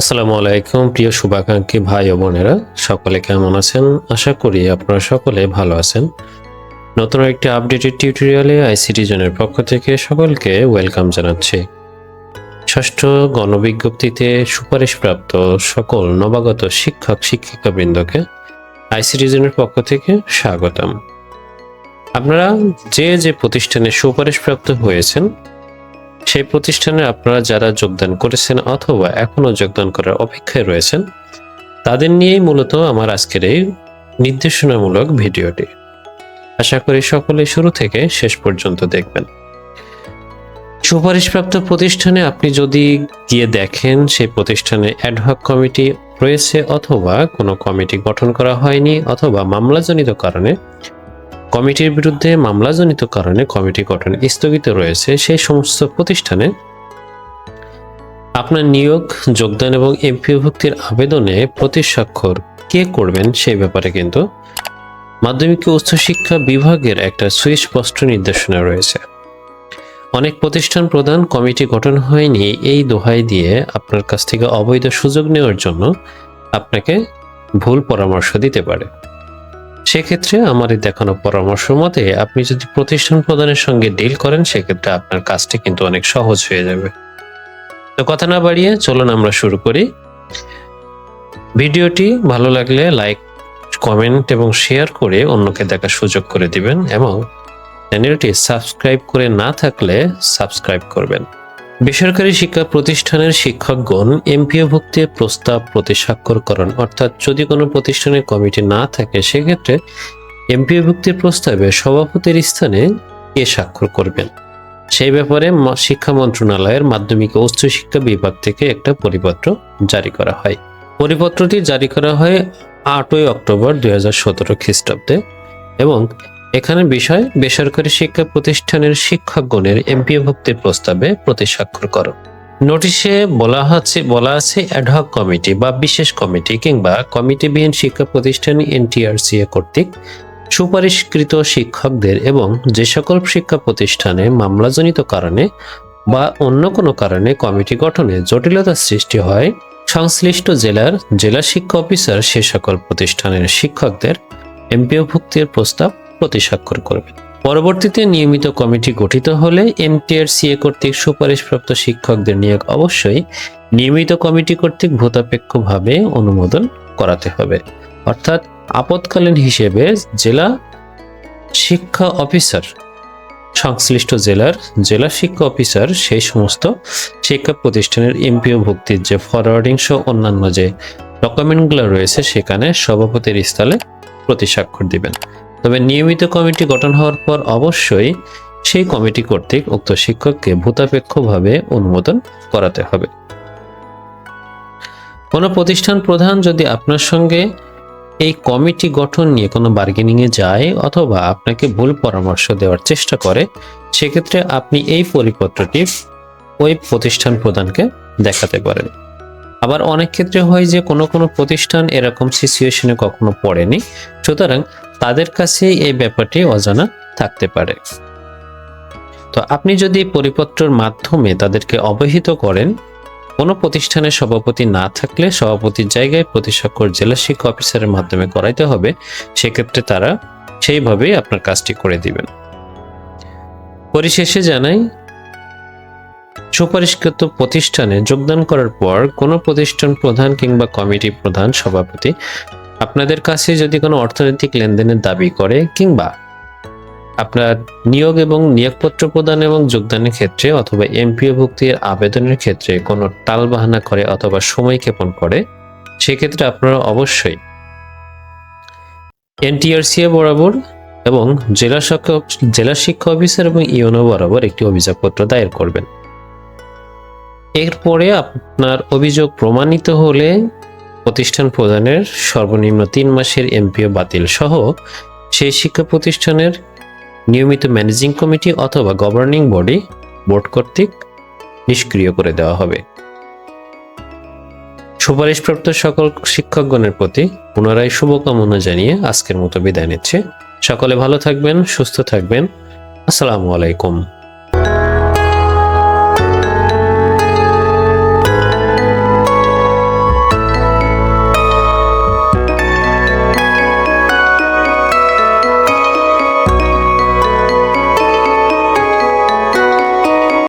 আসসালামু আলাইকুম, প্রিয় শুভাকাঙ্ক্ষী ভাই ও বোনেরা। সকলে কেমন আছেন? আশা করি আপনারা সকলে ভালো আছেন। নতুন একটি আপডেটেড টিউটোরিয়ালে আইসিটি জনের পক্ষ থেকে সকলকে ওয়েলকাম জানাচ্ছি। ষষ্ঠ গণবিজ্ঞপ্তিতে সুপারিশপ্রাপ্ত সকল নবাগত শিক্ষক, শিক্ষিকাবৃন্দকে আইসিটি জনের পক্ষ থেকে স্বাগতম। আপনারা যে যে প্রতিষ্ঠানে সুপারিশপ্রাপ্ত হয়েছেন সেই প্রতিষ্ঠানে আপনারা যারা যোগদান করেছেন অথবা এখনও যোগদান করার অপেক্ষায় রয়েছেন, তাদের নিয়েই মূলত আমার আজকের এই নির্দেশনামূলক ভিডিওটি। আশা করি সকলে শুরু থেকে শেষ পর্যন্ত দেখবেন। সুপারিশপ্রাপ্ত প্রতিষ্ঠানে আপনি যদি গিয়ে দেখেন সেই প্রতিষ্ঠানে অ্যাডহক কমিটি রয়েছে অথবা কোনো কমিটি গঠন করা হয়নি অথবা মামলাজনিত কারণে কমিটির বিরুদ্ধে মামলাজনিত কারণে কমিটি গঠন স্থগিত রয়েছে সেই সমস্ত প্রতিষ্ঠানে। আপনার নিয়োগ, যোগদান এবং এমপিওভুক্তির আবেদনে প্রতি স্বাক্ষর কে করবেন সেই ব্যাপারে কিন্তু মাধ্যমিক ও উচ্চশিক্ষা বিভাগের একটা সুস্পষ্ট নির্দেশনা রয়েছে। অনেক প্রতিষ্ঠান প্রধান কমিটি গঠন হয়নি এই দোহাই দিয়ে আপনার কাছ থেকে অবৈধ সুযোগ নেওয়ার জন্য আপনাকে ভুল পরামর্শ দিতে পারে। সেক্ষেত্রে এই দেখানো পরামর্শ মতে আপনি যদি প্রতিষ্ঠান প্রদানের সঙ্গে ডিল করেন, সেক্ষেত্রে আপনার কাজটি কিন্তু অনেক সহজ হয়ে যাবে। তো কথা না বাড়িয়ে চলুন আমরা শুরু করি। ভিডিওটি ভালো লাগলে লাইক কমেন্ট এবং শেয়ার করে অন্যকে দেখার সুযোগ করে দিবেন এবং চ্যানেলটি সাবস্ক্রাইব করে না থাকলে সাবস্ক্রাইব করবেন। বেসরকারি শিক্ষা প্রতিষ্ঠানের শিক্ষকগণ এমপিওভুক্তির প্রস্তাব প্রতি স্বাক্ষরকরণ অর্থাৎ যদি কোনো প্রতিষ্ঠানের কমিটি না থাকে, সেক্ষেত্রে এমপিওভুক্তির প্রস্তাবে সভাপতির স্থানে কে স্বাক্ষর করবেন। সেই ব্যাপারে শিক্ষা মন্ত্রণালয়ের মাধ্যমিক ও উচ্চশিক্ষা বিভাগ থেকে একটা পরিপত্র জারি করা হয়। পরিপত্রটি জারি করা হয় আটই অক্টোবর দুই হাজার সতেরো খ্রিস্টাব্দে এবং এখানে বিষয় বেসরকারি শিক্ষা প্রতিষ্ঠানের শিক্ষকগণের এমপিও ভুক্তির প্রস্তাবে প্রতি স্বাক্ষর করো। নোটিশে বলা হচ্ছে, বলা আছে অ্যাডহক কমিটি বা বিশেষ কমিটি কিংবা কমিটিবিহীন শিক্ষা প্রতিষ্ঠান এনটিআরসিএ কর্তৃক সুপারিশকৃত শিক্ষকদের এবং যে সকল শিক্ষা প্রতিষ্ঠানে মামলাজনিত কারণে বা অন্য কোনো কারণে কমিটি গঠনে জটিলতা সৃষ্টি হয়, সংশ্লিষ্ট জেলার জেলা শিক্ষা অফিসার সে সকল প্রতিষ্ঠানের শিক্ষকদের এমপিও ভুক্তির প্রস্তাব প্রতি স্বাক্ষর করবে। পরবর্তীতে নিয়মিত কমিটি গঠিত হলে এমটিআরসিএ কর্তৃক সুপারিশপ্রাপ্ত শিক্ষকদের নিয়োগ অবশ্যই নিয়মিত কমিটি কর্তৃক ভূতাপেক্ষভাবে অনুমোদন করাতে হবে। অর্থাৎ আপৎকালীন হিসেবে জেলা শিক্ষা অফিসার, সংশ্লিষ্ট জেলার জেলা শিক্ষা অফিসার সেই সমস্ত শিক্ষা প্রতিষ্ঠানের এমপিও ভুক্তির যে ফরওয়ার্ডিং সহ অন্যান্য যে ডকুমেন্টগুলো রয়েছে সেখানে সভাপতির স্থলে প্রতি স্বাক্ষর দিবেন। তবে নিয়মিত কমিটি গঠন হওয়ার পর অবশ্যই সেই কমিটি কর্তৃক উক্ত শিক্ষককে ভূতাপেক্ষভাবে অনুমোদন করাতে হবে। কোনো প্রতিষ্ঠান প্রধান যদি আপনার সঙ্গে এই কমিটি গঠন নিয়ে কোনো বার্গেনিংয়ে যায় অথবা আপনাকে ভুল পরামর্শ দেওয়ার চেষ্টা করে, সেক্ষেত্রে আপনি এই পরিপত্রটি ওই প্রতিষ্ঠান প্রধানকে দেখাতে পারেন। আবার অনেক ক্ষেত্রে হয় যে কোনো কোনো প্রতিষ্ঠান এরকম সিচুয়েশনে কখনো পড়েনি। সুতরাং তাদের কাছে এই ব্যাপারটি অজানা থাকতে পারে। তো আপনি যদি পরিপত্রের মাধ্যমে তাদেরকে অবহিত করেন, কোনো প্রতিষ্ঠানের সভাপতি না থাকলে সভাপতির জায়গায় প্রতিস্বাক্ষর জেলা শিক্ষা অফিসারের মাধ্যমে করাইতে হবে, সেক্ষেত্রে তারা সেইভাবেই আপনার কাজটি করে দিবেন। পরিশেষে জানাই, সুপারিশকৃত প্রতিষ্ঠানে যোগদান করার পর কোনো প্রতিষ্ঠান প্রধান কিংবা কমিটি প্রধান সভাপতি আপনাদের কাছে যদি কোনো অর্থনৈতিক লেনদেনের দাবি করে কিংবা আপনার নিয়োগ এবং নিয়োগপত্র প্রদান এবং যোগদানের ক্ষেত্রে অথবা এমপিও ভুক্তির আবেদনের ক্ষেত্রে কোনো টালবাহানা করে অথবা সময় ক্ষেপণ করে, সেক্ষেত্রে আপনারা অবশ্যই এনটিআরসিএ বরাবর এবং জেলা শিক্ষা জেলা শিক্ষা অফিসার এবং ইউনো বরাবর একটি অভিযোগপত্র দায়ের করবেন। এরপরে আপনার অভিযোগ প্রমাণিত হলে প্রতিষ্ঠান প্রদানের সর্বনিম্ন তিন মাসের এমপিও বাতিল সহ সেই শিক্ষা প্রতিষ্ঠানের নিয়মিত ম্যানেজিং কমিটি অথবা গভর্নিং বডি বোর্ড কর্তৃক নিষ্ক্রিয় করে দেওয়া হবে। সুপারিশপ্রাপ্ত সকল শিক্ষকগণের প্রতি পুনরায় শুভকামনা জানিয়ে আজকের মতো বিদায় নিচ্ছে। সকলে ভালো থাকবেন, সুস্থ থাকবেন। আসসালামু আলাইকুম।